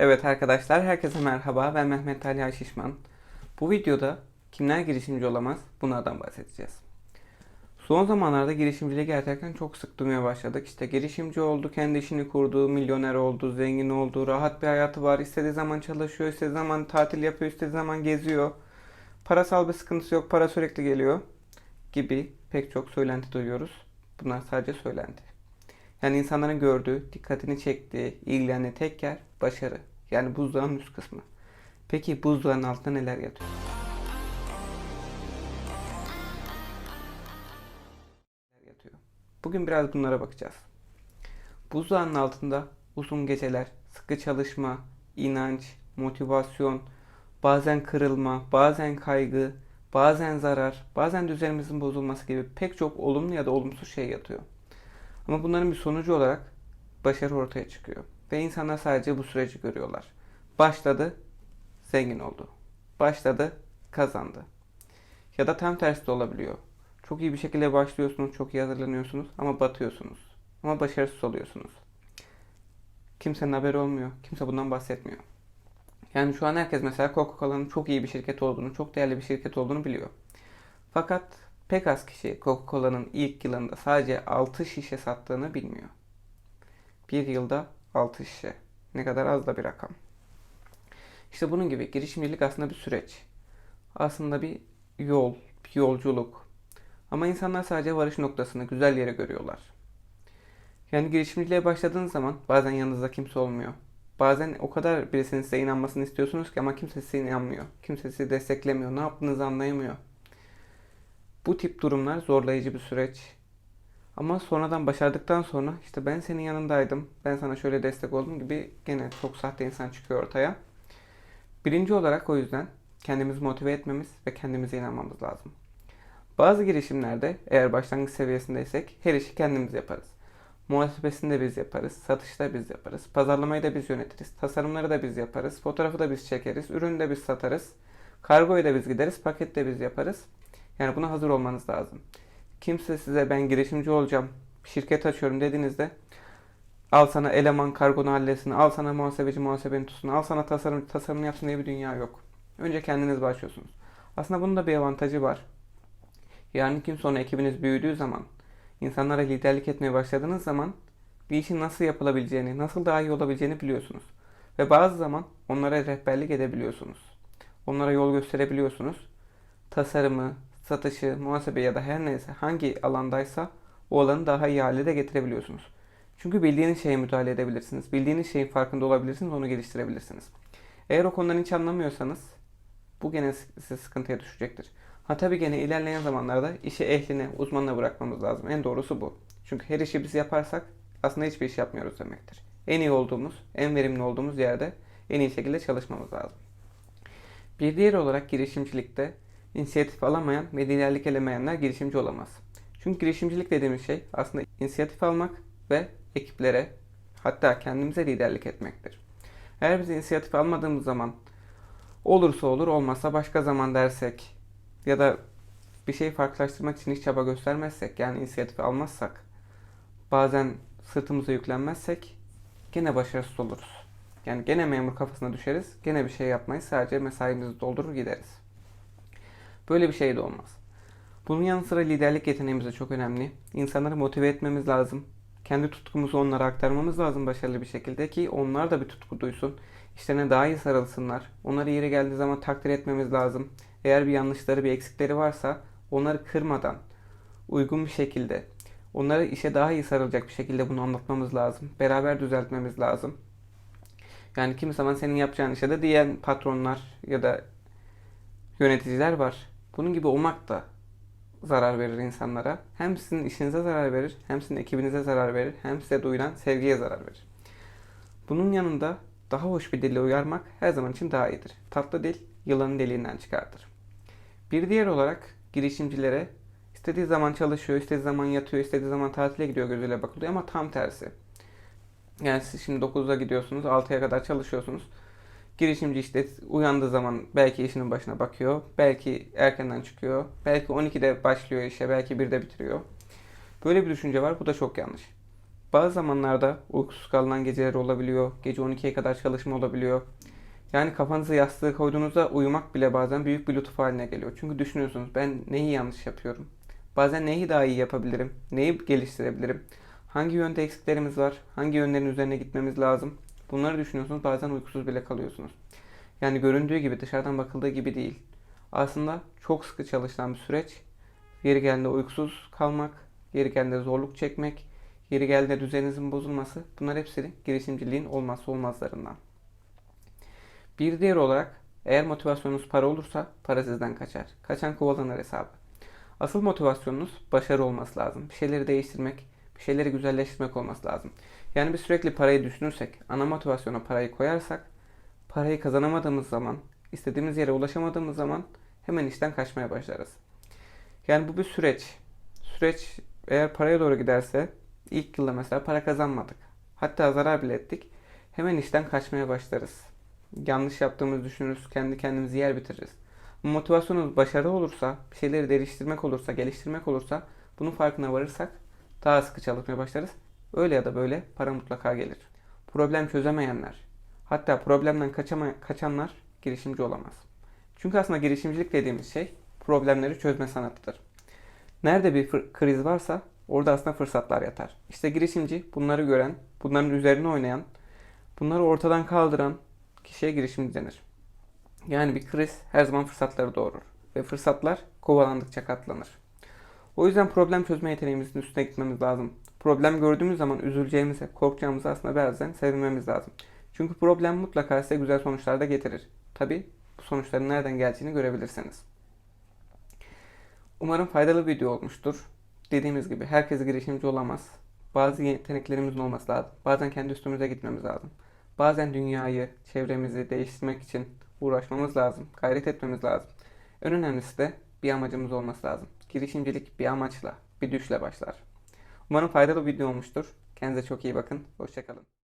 Evet arkadaşlar, herkese merhaba. Ben Mehmet Ali Ayşişman. Bu videoda kimler girişimci olamaz bunlardan bahsedeceğiz. Son zamanlarda girişimciliği gerçekten çok sık duymaya başladık. İşte girişimci oldu, kendi işini kurdu, milyoner oldu, zengin oldu, rahat bir hayatı var, istediği zaman çalışıyor, istediği zaman tatil yapıyor, istediği zaman geziyor. Parasal bir sıkıntısı yok, para sürekli geliyor gibi pek çok söylenti duyuyoruz. Bunlar sadece söylenti. Yani insanların gördüğü, dikkatini çektiği, ilgilendiği tek yer başarı. Yani buzdağının üst kısmı. Peki buzdağının altında neler yatıyor? Bugün biraz bunlara bakacağız. Buzdağının altında uzun geceler, sıkı çalışma, inanç, motivasyon, bazen kırılma, bazen kaygı, bazen zarar, bazen düzenimizin bozulması gibi pek çok olumlu ya da olumsuz şey yatıyor. Ama bunların bir sonucu olarak başarı ortaya çıkıyor. Ve insanlar sadece bu süreci görüyorlar. Başladı, zengin oldu. Başladı, kazandı. Ya da tam tersi de olabiliyor. Çok iyi bir şekilde başlıyorsunuz, çok iyi hazırlanıyorsunuz ama batıyorsunuz. Ama başarısız oluyorsunuz. Kimsenin haberi olmuyor. Kimse bundan bahsetmiyor. Yani şu an herkes mesela Coca-Cola'nın çok iyi bir şirket olduğunu, çok değerli bir şirket olduğunu biliyor. Fakat pek az kişi Coca-Cola'nın ilk yılında sadece 6 şişe sattığını bilmiyor. Bir yılda 6 şişe. Ne kadar az da bir rakam. İşte bunun gibi girişimcilik aslında bir süreç. Aslında bir yol, bir yolculuk. Ama insanlar sadece varış noktasını, güzel yere görüyorlar. Yani girişimciliğe başladığınız zaman bazen yanınızda kimse olmuyor. Bazen o kadar birisinin size inanmasını istiyorsunuz ki ama kimse size inanmıyor. Kimse sizi desteklemiyor. Ne yaptığınızı anlayamıyor. Bu tip durumlar zorlayıcı bir süreç. Ama sonradan başardıktan sonra işte ben senin yanındaydım, ben sana şöyle destek oldum gibi gene çok sahte insan çıkıyor ortaya. Birinci olarak o yüzden kendimizi motive etmemiz ve kendimize inanmamız lazım. Bazı girişimlerde eğer başlangıç seviyesindeysek her işi kendimiz yaparız. Muhasebesini de biz yaparız, satışı da biz yaparız, pazarlamayı da biz yönetiriz, tasarımları da biz yaparız, fotoğrafı da biz çekeriz, ürünü de biz satarız, kargoyu da biz gideriz, paket de biz yaparız. Yani buna hazır olmanız lazım. Kimse size ben girişimci olacağım, şirket açıyorum dediğinizde al sana eleman kargonu halletsin, al sana muhasebeci muhasebeni tutsun, al sana tasarımcı tasarımını yapsın diye bir dünya yok. Önce kendiniz başlıyorsunuz. Aslında bunun da bir avantajı var. Yani kim sonra ekibiniz büyüdüğü zaman, insanlara liderlik etmeye başladığınız zaman bir işin nasıl yapılabileceğini, nasıl daha iyi olabileceğini biliyorsunuz. Ve bazı zaman onlara rehberlik edebiliyorsunuz. Onlara yol gösterebiliyorsunuz. Tasarımı, satışı, muhasebe ya da her neyse hangi alandaysa o alanı daha iyi hale de getirebiliyorsunuz. Çünkü bildiğiniz şeye müdahale edebilirsiniz. Bildiğiniz şeyin farkında olabilirsiniz, onu geliştirebilirsiniz. Eğer o konudan hiç anlamıyorsanız bu gene size sıkıntıya düşecektir. Ha tabii gene ilerleyen zamanlarda işi ehline, uzmanına bırakmamız lazım. En doğrusu bu. Çünkü her işi biz yaparsak aslında hiçbir iş yapmıyoruz demektir. En iyi olduğumuz, en verimli olduğumuz yerde en iyi şekilde çalışmamız lazım. Bir diğer olarak girişimcilikte inisiyatif alamayan ve liderlik elemeyenler girişimci olamaz. Çünkü girişimcilik dediğimiz şey aslında inisiyatif almak ve ekiplere hatta kendimize liderlik etmektir. Eğer biz inisiyatif almadığımız zaman olursa olur olmazsa başka zaman dersek ya da bir şeyi farklılaştırmak için hiç çaba göstermezsek yani inisiyatif almazsak bazen sırtımıza yüklenmezsek gene başarısız oluruz. Yani gene memur kafasına düşeriz. Gene bir şey yapmayız. Sadece mesaimizi doldurur gideriz. Böyle bir şey de olmaz. Bunun yanı sıra liderlik yeteneğimiz de çok önemli. İnsanları motive etmemiz lazım. Kendi tutkumuzu onlara aktarmamız lazım başarılı bir şekilde ki onlar da bir tutku duysun. İşlerine daha iyi sarılsınlar. Onları yeri geldiği zaman takdir etmemiz lazım. Eğer bir yanlışları, bir eksikleri varsa onları kırmadan, uygun bir şekilde, onları işe daha iyi sarılacak bir şekilde bunu anlatmamız lazım. Beraber düzeltmemiz lazım. Yani kimi zaman senin yapacağın işe de diyen patronlar ya da yöneticiler var. Bunun gibi olmak da zarar verir insanlara. Hem sizin işinize zarar verir, hem sizin ekibinize zarar verir, hem size duyulan sevgiye zarar verir. Bunun yanında daha hoş bir dille uyarmak her zaman için daha iyidir. Tatlı dil yılanın deliğinden çıkartır. Bir diğer olarak girişimcilere istediği zaman çalışıyor, istediği zaman yatıyor, istediği zaman tatile gidiyor gözüyle bakılıyor ama tam tersi. Yani siz şimdi 9'da gidiyorsunuz, 6'ya kadar çalışıyorsunuz. Girişimci işte uyandığı zaman belki işinin başına bakıyor, belki erkenden çıkıyor, belki 12'de başlıyor işe, belki 1'de bitiriyor. Böyle bir düşünce var, bu da çok yanlış. Bazı zamanlarda uykusuz kalınan geceler olabiliyor. Gece 12'ye kadar çalışma olabiliyor. Yani kafanızı yastığa koyduğunuzda uyumak bile bazen büyük bir lütuf haline geliyor. Çünkü düşünüyorsunuz ben neyi yanlış yapıyorum? Bazen neyi daha iyi yapabilirim? Neyi geliştirebilirim? Hangi yönde eksiklerimiz var? Hangi yönlerin üzerine gitmemiz lazım? Bunları düşünüyorsunuz. Bazen uykusuz bile kalıyorsunuz. Yani göründüğü gibi dışarıdan bakıldığı gibi değil. Aslında çok sıkı çalışılan bir süreç. Yeri geldiğinde uykusuz kalmak, yeri geldiğinde zorluk çekmek, yeri geldiğinde düzeninizin bozulması bunlar hepsi girişimciliğin olmazsa olmazlarından. Bir diğer olarak eğer motivasyonunuz para olursa para sizden kaçar. Kaçan kovalanır hesabı. Asıl motivasyonunuz başarı olması lazım. Bir şeyleri değiştirmek, bir şeyleri güzelleştirmek olması lazım. Yani biz sürekli parayı düşünürsek, ana motivasyona parayı koyarsak, parayı kazanamadığımız zaman, istediğimiz yere ulaşamadığımız zaman hemen işten kaçmaya başlarız. Yani bu bir süreç. Süreç eğer paraya doğru giderse ilk yılda mesela para kazanmadık. Hatta zarar bile ettik. Hemen işten kaçmaya başlarız. Yanlış yaptığımızı düşünürüz, kendi kendimizi yer bitiririz. Motivasyonumuz başarı olursa, bir şeyleri değiştirmek olursa, geliştirmek olursa bunun farkına varırsak daha sıkı çalışmaya başlarız. Öyle ya da böyle para mutlaka gelir. Problem çözemeyenler, hatta problemden kaçama, kaçanlar girişimci olamaz. Çünkü aslında girişimcilik dediğimiz şey problemleri çözme sanatıdır. Nerede bir kriz varsa orada aslında fırsatlar yatar. İşte girişimci bunları gören, bunların üzerine oynayan, bunları ortadan kaldıran kişiye girişimci denir. Yani bir kriz her zaman fırsatları doğurur ve fırsatlar kovalandıkça katlanır. O yüzden problem çözme yeteneğimizin üstüne gitmemiz lazım. Problem gördüğümüz zaman üzüleceğimize, korkacağımıza aslında bazen sevinmemiz lazım. Çünkü problem mutlaka size güzel sonuçlar da getirir. Tabi bu sonuçların nereden geldiğini görebilirsiniz. Umarım faydalı bir video olmuştur. Dediğimiz gibi herkes girişimci olamaz. Bazı yeteneklerimizin olması lazım. Bazen kendi üstümüze gitmemiz lazım. Bazen dünyayı, çevremizi değiştirmek için uğraşmamız lazım. Gayret etmemiz lazım. En önemlisi de bir amacımız olması lazım. Girişimcilik bir amaçla, bir düşle başlar. Umarım faydalı bir video olmuştur. Kendinize çok iyi bakın. Hoşçakalın.